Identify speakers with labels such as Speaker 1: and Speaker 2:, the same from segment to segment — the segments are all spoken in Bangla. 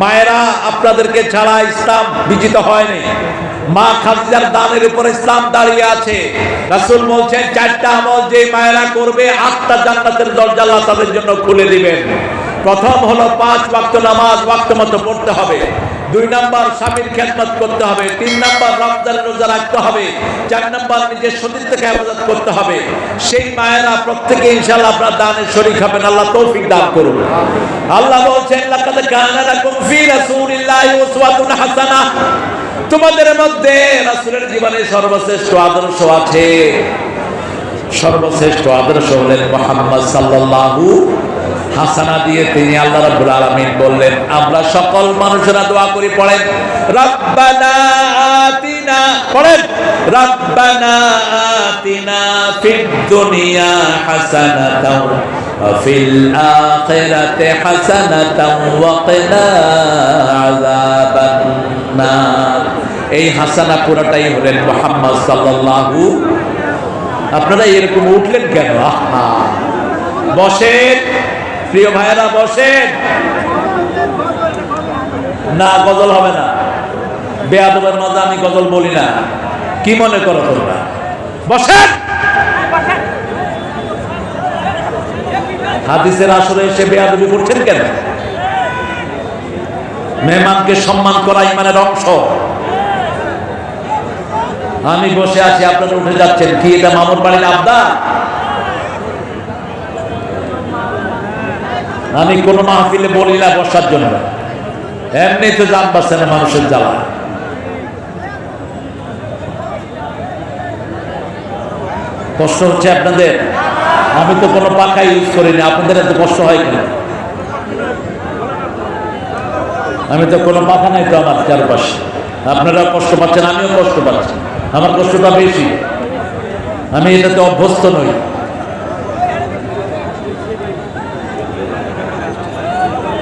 Speaker 1: মায়েরা, আপনাদেরকে ছাড়া ইসলাম বিজিত হয়নি। মা খাদিজার দানের উপর ইসলাম দাঁড়িয়ে আছে। রাসূল বলছেন, চারটা আমল যে মায়েরা করবে, আটটা জান্নাতের দরজা আল্লাহ তাদের জন্য খুলে দিবেন। প্রথম হলো পাঁচ ওয়াক্ত নামাজ, ওয়াক্ত মতো পড়তে হবে। দুই নাম্বার স্বামীর খেদমত করতে হবে, তিন নাম্বার রমজান রোজা রাখতে হবে, চার নাম্বার নিজের সতীর্থকে হেফাজত করতে হবে। সেই মায়েরা প্রত্যেকে ইনশাআল্লাহ আপনার দানের শরীক হবেন, আল্লাহ তৌফিক দান করুন। আল্লাহ বলছেন, লাকাদ কানা লাকুম ফি রাসূলিল্লাহি উসওয়াতুন হাসানাহ। তোমাদের মধ্যে রাসূলের জীবনে সর্বশ্রেষ্ঠ আদর্শ আছে। সর্বশ্রেষ্ঠ আদর্শ হলেন মোহাম্মদ সাল্লাল্লাহু হাসানা দিয়ে তিনি আল্লাহ রাব্বুল আলামিন বললেন, আমরা সকল মানুষেরা দোয়া করি, পড়েন। রব্বানা আতিনা, পড়েন। রব্বানা আতিনা ফিদ দুনিয়া হাসানাতাও আখিরাতি হাসানাতাও ওয়া কিনা আযাবান নার এই হাসানা পুরোটাই হলেন মোহাম্মদ সাল্লাল্লাহু আপনারা এরকম উঠলেন কেন? আহা। বসেন। প্রিয় ভাইয়েরা, বসেন। না, গজল হবে না। বেয়াদবের মাঝে আমি গজল বলি না। কি মনে করো তোমরা? বসেন। হাদিসের আসরে এসে বেয়াদবি করছেন কেন? মেহমানকে সম্মান করা ইমানের অংশ। আমি বসে আছি, আপনারা উঠে যাচ্ছেন। কি এটা মামুর বাড়ির আবদা আমি কোন মাহফিলে বলি না বসার জন্য। এমনি তো যান বাসে না মানুষের জ্বালা। কষ্ট হচ্ছে আপনাদের? আমি তো কোনো পাখা ইউজ করিনি। আপনাদের এত কষ্ট হয় কেন? আমি তো কোনো পাখা নাই তো আমার চারপাশে। আপনারা কষ্ট পাচ্ছেন, আমিও কষ্ট পাচ্ছি। আমার কষ্টটা বেশি। আমি এটাতে অভ্যস্ত নই।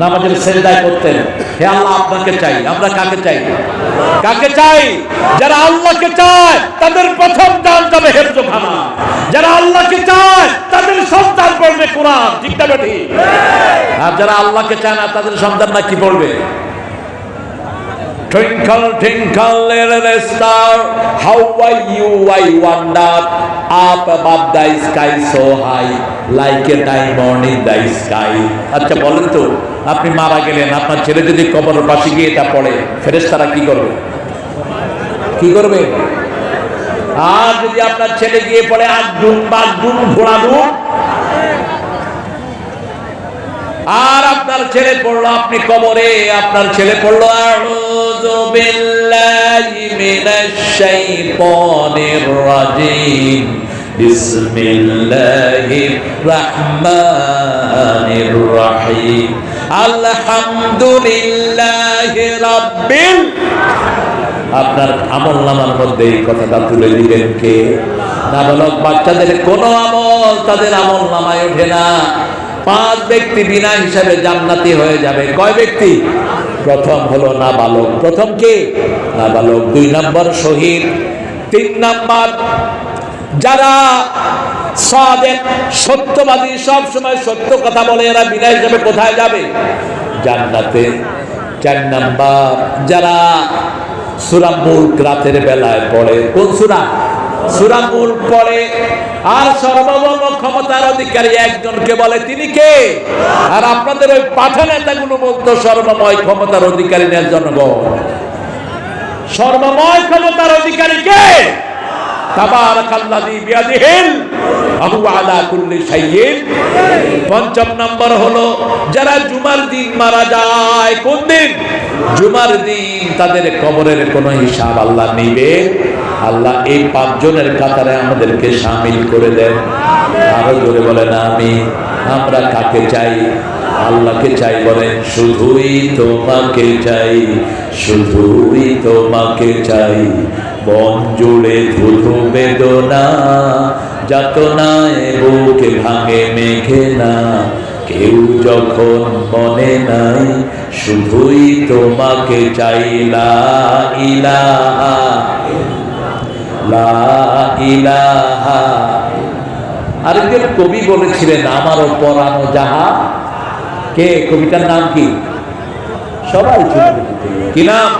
Speaker 1: নামাজের সেজদায় করতেন হে আল্লাহ, আপনাকে চাই। আমরা কাকে চাই? কাকে চাই? যারা আল্লাহকে চায়, তাদের প্রথম দান যাবে হেফজখানা যারা আল্লাহকে চায়, তাদের সন্তান পড়বে কোরআন। ঠিক আর যারা আল্লাহকে চায় না, তাদের সন্তান না কি পড়বে? Twinkle, twinkle, little star, how are you? I wonder. Up above the sky so high, like a diamond in the sky. আচ্ছা বলেন তো আপনি মারা গেলেন আপনার ছেলে যদি কবরের পাশে গিয়ে এটা পড়ে ফেরেশতারা কি করবে কি করবে আর যদি আপনার ছেলে গিয়ে পড়ে আট ডুম বাদ ডুম ঘোড়া আর আপনার ছেলে পড়ল আপনি কবরে আপনার ছেলে পড়ল আউযু বিল্লাহি মিনাশ শাইতানির রাজিম। বিসমিল্লাহির রহমানির রহিম। আলহামদুলিল্লাহি রাব্বিল আপনার আমল নামার মধ্যে এই কথাটা তুলে দিলেন কে? নাবালক বাচ্চাদের কোনো আমল তাদের আমল নামায় ওঠে না। পাঁচ ব্যক্তি বিনা হিসাবে জান্নাতি হয়ে যাবে। কয় ব্যক্তি? প্রথম হলো নাবালক। প্রথম কে? নাবালক। দুই নম্বর শহীদ। তিন নম্বর, যারা সাদেক সত্যবাদী, সব সময় সত্য কথা বলে, এরা বিনা হিসাবে কোথায় যাবে? জান্নাতে। চার নাম্বার, যারা সুরা মুল্ক রাতের বেলায় পড়ে। কোন সুরা? সুরা পরে আর সর্বভৌম ক্ষমতার অধিকারী একজনকে বলে, তিনি কে? আর আপনাদের ওই পাঠা নেতাগুলো বলতো, সর্বময় ক্ষমতার অধিকারী জনগণ। সর্বময় ক্ষমতার অধিকারী কে? তাবারাকাল্লাযী বিয়াদিহিল আলা কুল্লি শাইইন। পঞ্চম নম্বর হলো, যারা জুমার দিন মারা যায়, কোন দিন? জুমার দিন, তাদের কবরের কোনো হিসাব আল্লাহ নিবে। আল্লাহ এই পাঁচজনের কাতারে আমাদেরকে সামিল করে দেন। আরও জোরে বলেন আমি আমরা কাকে চাই? আল্লাহকে চাই বলেন, শুধুই তোমাকে চাই, শুধুই তোমাকে চাই বন জুড়ে ধুধু বেদনা যাতনায় বুকে ভাঙে মেঘে না কেউ যখন মনে নাই, শুধুই তোমাকে চাইলা ইলাহা আরেকজন কবি বলেছিলেন, আমারও পরানো যাহা। কে? কবিতার নাম কি? সবাই ছিল কি নাম?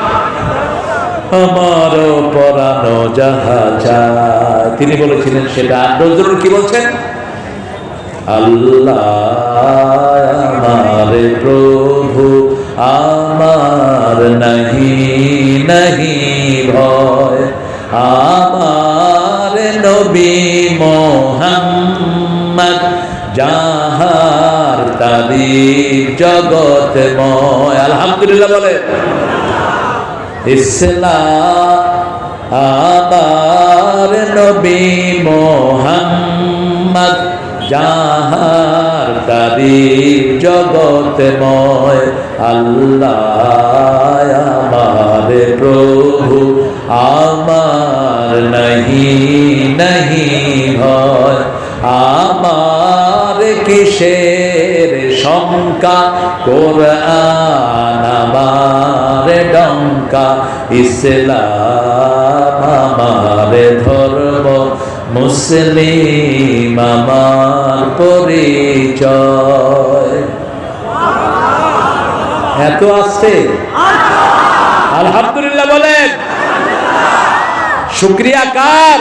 Speaker 1: আমার পরানো যাহা চায় তিনি বলেছিলেন, সেটা নজরুল কি বলছেন আল্লাহ আমার প্রভু, আমার নাহি নাহি ভয়। আমার নবী মোহাম্মদ, যাহার তারিফ জগৎময়। আলহামদুলিল্লাহ বলে। আমার নবী মোহাম্মদ, যাহার তারিফ জগৎময়, আল্লাহ আমার প্রভু, আমার নাহি নাহি হয় আমার কিসের শঙ্কা কোরআন আমার ডঙ্কা ইসলাম আমার ধর্ম মুসলিম আমার পরিচয়। এত আসছে আলহামদুলিল্লাহ বলেন। শুক্রিয়া কার?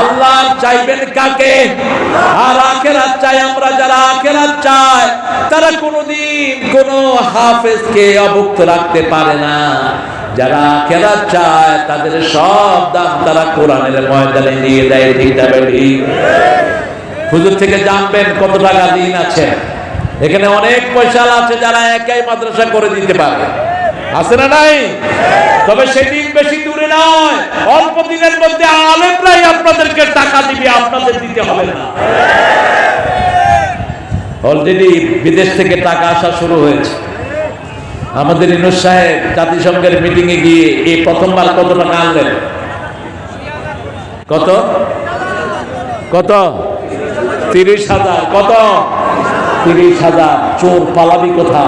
Speaker 1: আল্লাহ চাইবেন কাকে? আর আখেরাত চাই, আমরা যারা আখেরাত চাই, তারা কোনোদিন কোন হাফেজকে অভুক্ত রাখতে পারে না। যারা আখেরাত চায়, তাদের সব দাম তারা কোরআনের ময়দানে নিয়ে দেয় ঠিক ঠিক হুজুর থেকে জানবেন কত টাকা দিন আছে। এখানে অনেক পয়সা আছে যারা একাই মাদ্রাসা করে দিতে পারে। আছে না নাই? তবে সেদিন বেশি দূরে নয়। অল্প দিনের মধ্যে আলেমরাই আপনাদেরকে টাকা দিবে, আপনাদের দিতে হবে না। অলরেডি বিদেশ থেকে টাকা আসা শুরু হয়েছে। আমাদের ইনুস সাহেব জাতিসংঘের মিটিং এ গিয়ে এই প্রথমবার কত টাকা আনলেন? কত? কত? তিরিশ হাজার। কত? তিরিশ হাজার। চোর পালাবি কোথা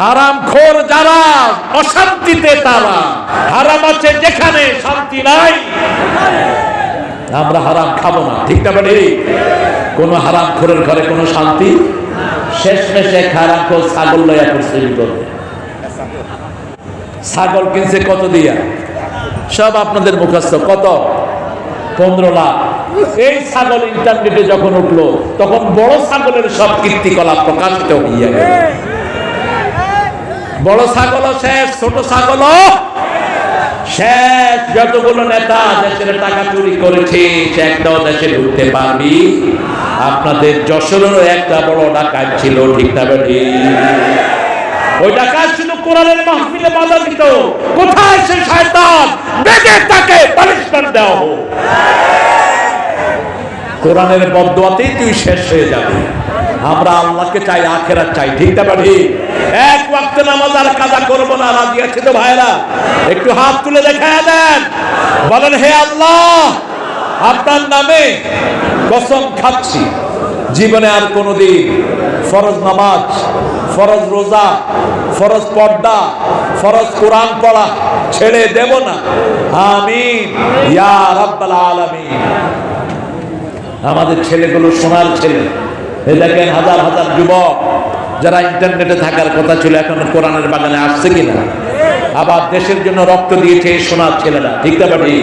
Speaker 1: হারাম খোর যারা, অশান্তিতে তারা। হারাম আছে যেখানে শান্তি নাই। আমরা হারাম খাব না, ঠিক না বলি? কোন হারাম খোরের ঘরে কোনো শান্তি? শেষ মেশে হারাম খোর ছাগল লইয়া করছে বিপদে। ছাগল কিনছে কত দিয়া? সব আপনাদের মুখস্থ, কত? পনেরো লাখ। এই ছাগল ইন্টারনেটে যখন উঠল, তখন বড় ছাগলের সব কীর্তিকলাপ প্রকাশিত হইয়া গেল। বড় ছাগল শেষ, ছোট ছাগল শেষ। যতগুলো নেতা দেশের টাকা চুরি করেছে, সে একটাও দেশে ঢুকতে পারবি আপনাদের যশোরেরও একটা বড় ডাকাত ছিল, ঠিক না ওই ডাকাত শুধু কোরআনের মাহফিলে বাধা দিত। কোথায় সে শয়তান? বেঁধে তাকে পানিশমেন্ট দেওয়া হোক। কোরআনের বদুয়াতেই তুই শেষ হয়ে যাবে। আমরা আল্লাহকে চাই আখেরা চাই, ঠিক না বাড়ি এক ওয়াক্ত নামাজ আর কাজা করব না, রাজি আছে তো ভাইরা একটু হাত তুলে দেখা দেন বলেন, হে আল্লাহ, আপনার নামে কসম খাচ্ছি। জীবনে আর কোনোদিন ফরজ নামাজ, ফরজ রোজা, ফরজ পর্দা, ফরজ কোরআন পড়া ছেড়ে দেব না। আমিন। আমাদের ছেলেগুলো সোনার ছেলে। এই দেখেন হাজার হাজার যুবক যারা ইন্টারনেটে থাকার কথা ছিল, এখন কোরআনের বাগানে আসছে কিনা? আবার দেশের জন্য রক্ত দিয়েছে সোনার ছেলেরা, ঠিক না বাড়ি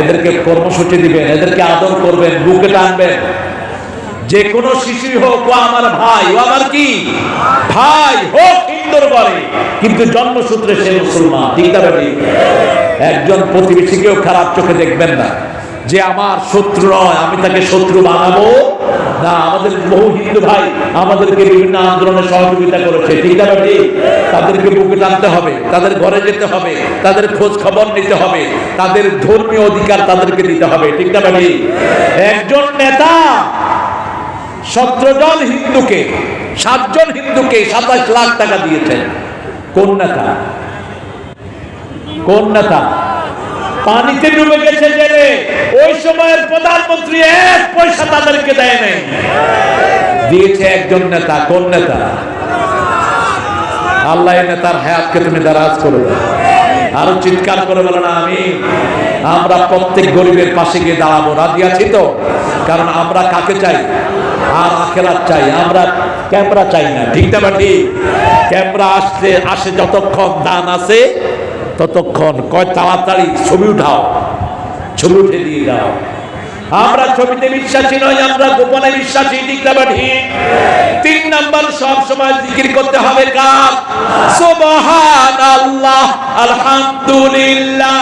Speaker 1: এদেরকে কর্মসূচি দিবেন, এদেরকে আদর করবেন, বুকে টানবেন। যে কোনো শিশুই হোক, ও আমার ভাই, ও আমার কি? ভাই হোক হিন্দুর বলে কিন্তু জন্মসূত্রে সে মুসলমান, ঠিক না বাড়ি একজন প্রতিবেশীকেও খারাপ চোখে দেখবেন না, যে আমার শত্রু নয়, আমি তাকে শত্রু বানাবো। না, আমাদের বহু হিন্দু ভাই আমাদেরকে বিভিন্ন আন্দোলনে সহযোগিতা করেছে তাদেরকে বুকে টানতে হবে, তাদের ঘরে যেতে হবে, তাদের খোঁজ খবর নিতে হবে, তাদের ধর্মীয় অধিকার তাদেরকে দিতে হবে, ঠিক না একজন নেতা সতেরো জন হিন্দুকে, সাতজন হিন্দুকে সাতাশ লাখ টাকা দিয়েছেন। কোন নেতা? কোন নেতা? পানিতে ডুবে গেছে জেলে। ওই সময়ের প্রধানমন্ত্রী এক পয়সা তাদেরকে দেয় নাই। দিয়েছে একজন নেতা, কোন নেতা? আল্লাহ নেতার হায়াতকে তুমি দারাজ করে। দাও আরও চিৎকার করে বলো না আমি আমরা প্রত্যেক গরিবের পাশে গিয়ে দাঁড়াবো, রাজি আছি তো? কারণ আমরা কাকে চাই? আর আখেরাত চাই। আমরা ক্যামেরা চাই না, ঠিক না বা ঠিক? ক্যামেরা আসছে, আসে যতক্ষণ দান আছে, ততক্ষণ কয় তাড়াতাড়ি ছবি উঠাও, ছবি উঠে দিয়ে দাও। আমরা ছবিতে বিশ্বাসী নই, আমরা গোপনে বিশ্বাসী ঠিক তিন নাম্বার, সব সময় জিকির করতে হবে কার? সুবহান আল্লাহ আলহামদুলিল্লাহ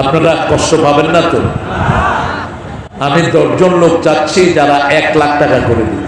Speaker 1: আপনারা কষ্ট পাবেন না তো? আমি দশজন লোক চাচ্ছি যারা এক লাখ টাকা করে দিবে